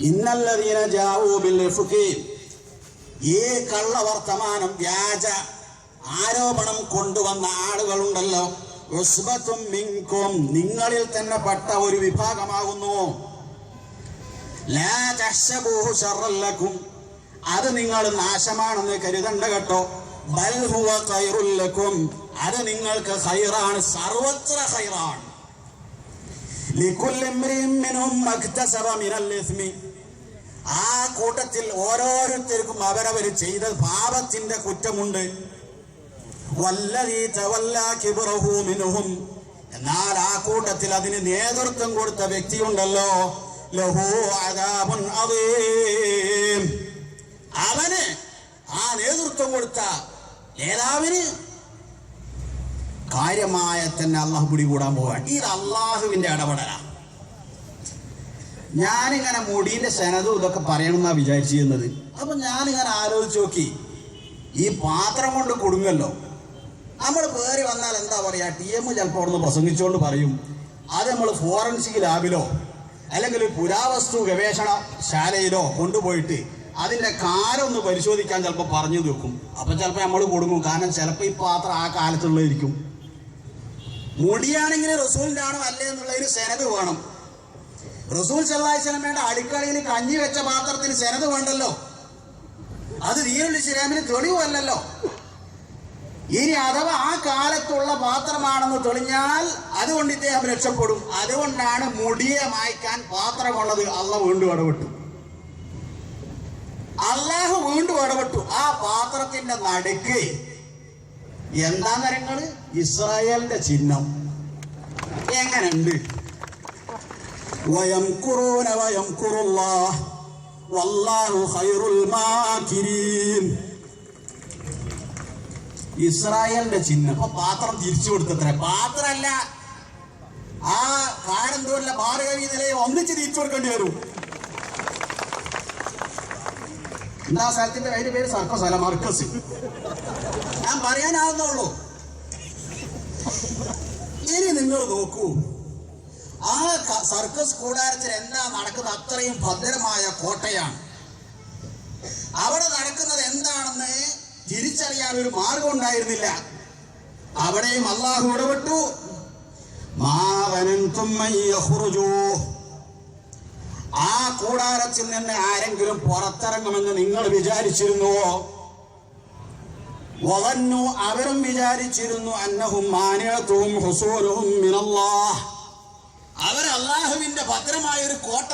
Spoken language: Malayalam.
ഇന്നല്ലതീന ജാവൂ ബിൽ ഇഫ്കി ഈ കള്ളവർത്തമാനം വ്യാജ ആരോപണം കൊണ്ടുവന്ന ആളുകളുണ്ടല്ലോ. ഉസ്ബത്തും മിങ്കും നിങ്ങളിൽ തന്നെ പെട്ട ഒരു വിഭാഗമാകുന്നു. അത് നിങ്ങൾ നാശമാണെന്ന് കരുതണ്ട കേട്ടോ. ബൽ ഹുവ ഖൈറുൽ ലക്കും. അത് നിങ്ങൾക്ക് ഹൈറാണ് സർവത്ര ഖൈറാണ്. ആ കൂട്ടത്തിൽ ഓരോരുത്തർക്കും അവരവർ ചെയ്ത പാപത്തിന്റെ കുറ്റമുണ്ട്. എന്നാൽ ആ കൂട്ടത്തിൽ അതിന് നേതൃത്വം കൊടുത്ത വ്യക്തിയുണ്ടല്ലോ. ലഹു അവന് ആ നേതൃത്വം കൊടുത്ത നേതാവിന് കാര്യമായ തന്നെ അള്ളാഹു പിടികൂടാൻ പോവാൻ ഇത് അള്ളാഹുവിന്റെ ഇടപെടലാണ്. ഞാനിങ്ങനെ മുടീന്റെ ശനതും ഇതൊക്കെ പറയണമെന്നാ വിചാരിച്ചിരുന്നത്. അപ്പൊ ഞാനിങ്ങനെ ആലോചിച്ച് നോക്കി. ഈ പാത്രം കൊണ്ട് കുടുങ്ങല്ലോ. നമ്മൾ പേര് വന്നാൽ എന്താ പറയാ ടി എം ചിലപ്പോൾ അവിടെ പ്രസംഗിച്ചുകൊണ്ട് പറയും. അത് നമ്മൾ ഫോറൻസിക് ലാബിലോ അല്ലെങ്കിൽ പുരാവസ്തു ഗവേഷണ ശാലയിലോ കൊണ്ടുപോയിട്ട് അതിന്റെ കാലം ഒന്ന് പരിശോധിക്കാൻ ചിലപ്പോൾ പറഞ്ഞു തീർക്കും. അപ്പൊ ചിലപ്പോൾ നമ്മൾ കൊടുക്കും കാരണം ചിലപ്പോൾ ഈ പാത്രം ആ കാലത്തുള്ളതായിരിക്കും. മുടിയാണെങ്കിൽ റസൂലിന്റെ ആണോ അല്ലേ എന്നുള്ളതിന് സെനത് വേണം. റസൂൽ വേണ്ട അടുക്കളയിൽ കഞ്ഞി വെച്ച പാത്രത്തിന് ചെനത് വേണ്ടല്ലോ. അത് ദീനുൽ ഇസ്ലാമിന് തെളിവല്ലല്ലോ. ഇനി അഥവാ ആ കാലത്തുള്ള പാത്രമാണെന്ന് തെളിഞ്ഞാൽ അതുകൊണ്ട് ഇദ്ദേഹം രക്ഷപ്പെടും. അതുകൊണ്ടാണ് മുടിയെ മായ്ക്കാൻ പാത്രമുള്ളത് അള്ള വീണ്ടും ഇടപെട്ടു. അള്ളാഹു വീണ്ടും ഇടപെട്ടു. ആ പാത്രത്തിന്റെ നടുക്ക് എന്താ നിറങ്ങൾ ഇസ്രായേലിന്റെ ചിഹ്നം. എങ്ങനെയുണ്ട്? ويمكرون ويمكر الله والله خير الماكرين ഇസ്രായേലിന്റെ ചിഹ്നം അപ്പൊ പാത്രം തിരിച്ചു കൊടുത്തത്ര പാത്രമല്ല ആ കാരന്തൂരിലെ ഭാരകവി നിലയെ ഒന്നിച്ച് തിരിച്ചു കൊടുക്കേണ്ടി വരും എന്താ സ്ഥലത്തിന്റെ അതിന്റെ പേര് സർക്കസ് അല്ല മർക്കസ് ഞാൻ പറയാനാവുന്നുള്ളൂ ഇനി നിങ്ങൾ നോക്കൂ ആ സർക്കസ് കൂടാരത്തിൽ എന്താ നടക്കുന്നത്? അത്രയും ഭദ്രമായ കോട്ടയാണ്. അവിടെ നടക്കുന്നത് എന്താണെന്ന് തിരിച്ചറിയാൻ ഒരു മാർഗം ഉണ്ടായിരുന്നില്ല. അവിടെയും അള്ളാഹു ഇടപെട്ടു. ആ കൂടാരത്തിൽ നിന്ന് ആരെങ്കിലും പുറത്തിറങ്ങുമെന്ന് നിങ്ങൾ വിചാരിച്ചിരുന്നുവോ? അവരും വിചാരിച്ചിരുന്നു അന്നഹും മാനിയത്തും ഹുസൂരവും മിനല്ലാഹ്. അവർ അള്ളാഹുവിന്റെ ഭദ്രമായ ഒരു കോട്ട